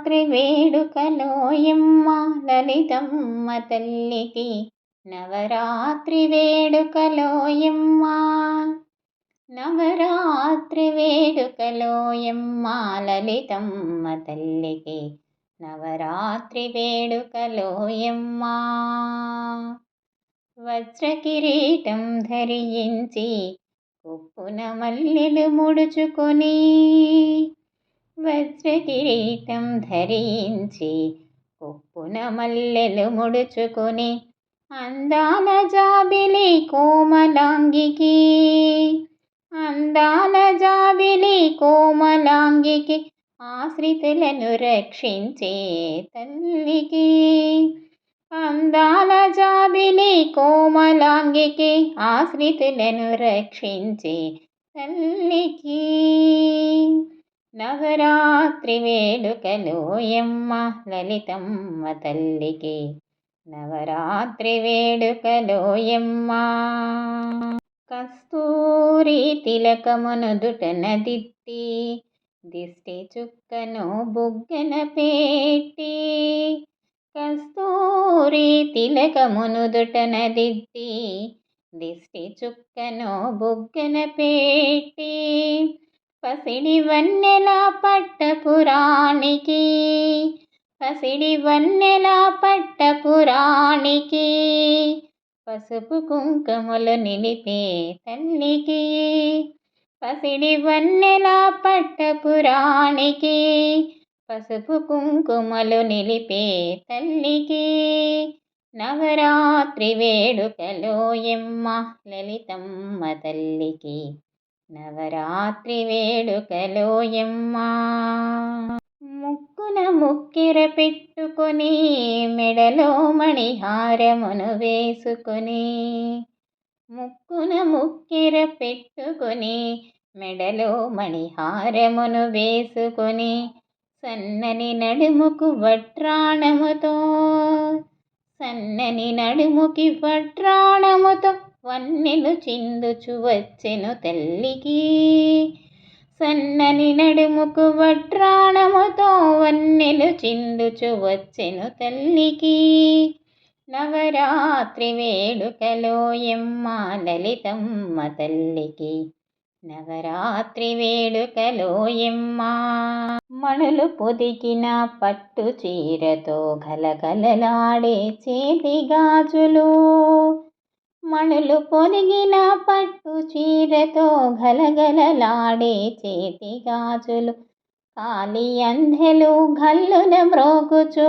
నవరాత్రి వేడుకలోయమ్మ. లలితమ్మ తల్లికి నవరాత్రి వేడుకలోయమ్మ. నవరాత్రి వేడుకలోయమ్మ. లలితమ్మ తల్లికి నవరాత్రి వేడుకలోయమ్మ. వజ్రకిరీటం ధరించి ఉప్పున మల్లెలు ముడుచుకొని వజ్రకిరీటం ధరించి కొప్పున మల్లెలు ముడుచుకొని అందాల జాబిలి కోమలాంగికి. అందాల జాబిలి కోమలాంగికి ఆశ్రితులను రక్షించే తల్లికి. అందాల జాబిలి కోమలాంగికి ఆశ్రితులను రక్షించే తల్లికి. నవరాత్రి వేడుకలోయమ్మ లలితమ్మ తల్లికి. నవరాత్రి వేడుకలోయమ్మ కస్తూరి తిలకమును దుటన దిత్తి దిష్టి చుక్కను బుగ్గన పెట్టి కస్తూరి తిలకమును దుటన దిద్ది దిష్టి చుక్కను బుగ్గన పెట్టి పసిడి వన్నెల పట్టపురానికి పసిడి వన్నెల పట్టపురానికి పసుపు కుంకుమలు నిలిపే తల్లికి పసిడి వన్నెల పట్టపురానికి పసుపు కుంకుమలు నిలిపే తల్లికి. నవరాత్రి వేడుకలో ఎమ్మ లలితమ్మ తల్లికి. నవరాత్రి వేడుకలోయమ్మా ముక్కున ముక్కిర పెట్టుకొని మెడలో మణిహారమును వేసుకొని ముక్కున ముక్కిర పెట్టుకొని మెడలో మణిహారమును వేసుకొని సన్నని నడుముకు వట్రాణముతో సన్నని నడుముకి వట్రాణముతో వన్నెను చిందుచు వచ్చెను తల్లికి. సన్నని నడుముకు వడ్రాణముతో వన్నెను చిందుచు వచ్చెను తల్లికి. నవరాత్రి వేడుకలో ఎమ్మ లలితమ్మ తల్లికి. నవరాత్రి వేడుకలో ఎమ్మ మణులు పొదిగిన పట్టు చీరతో గలగలలాడే చేతి గాజులు. మణులు పొదిగిన పట్టు చీరతో గలగలలాడే చేతి గాజులు కాలి అందెలు గల్లున మ్రోగుచు.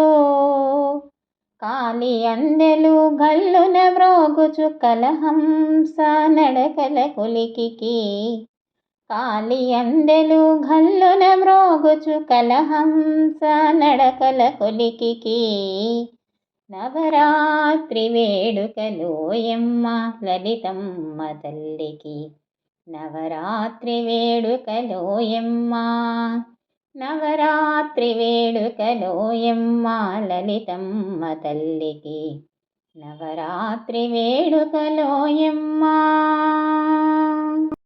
కాలి అందెలు గల్లున మ్రోగుచు కలహంస నడకల కులికి కాలి అందెలు గల్లున మ్రోగుచు కలహంస నడకల కులికి నవరాత్రి వేడుకలోయమ్మ లలితమ్మ తల్లికి. నవరాత్రి వేడుకలోయమ్మ నవరాత్రి వేడుకలోయమ్మ లలితమ్మ తల్లికి. నవరాత్రి వేడుకలోయమ్మ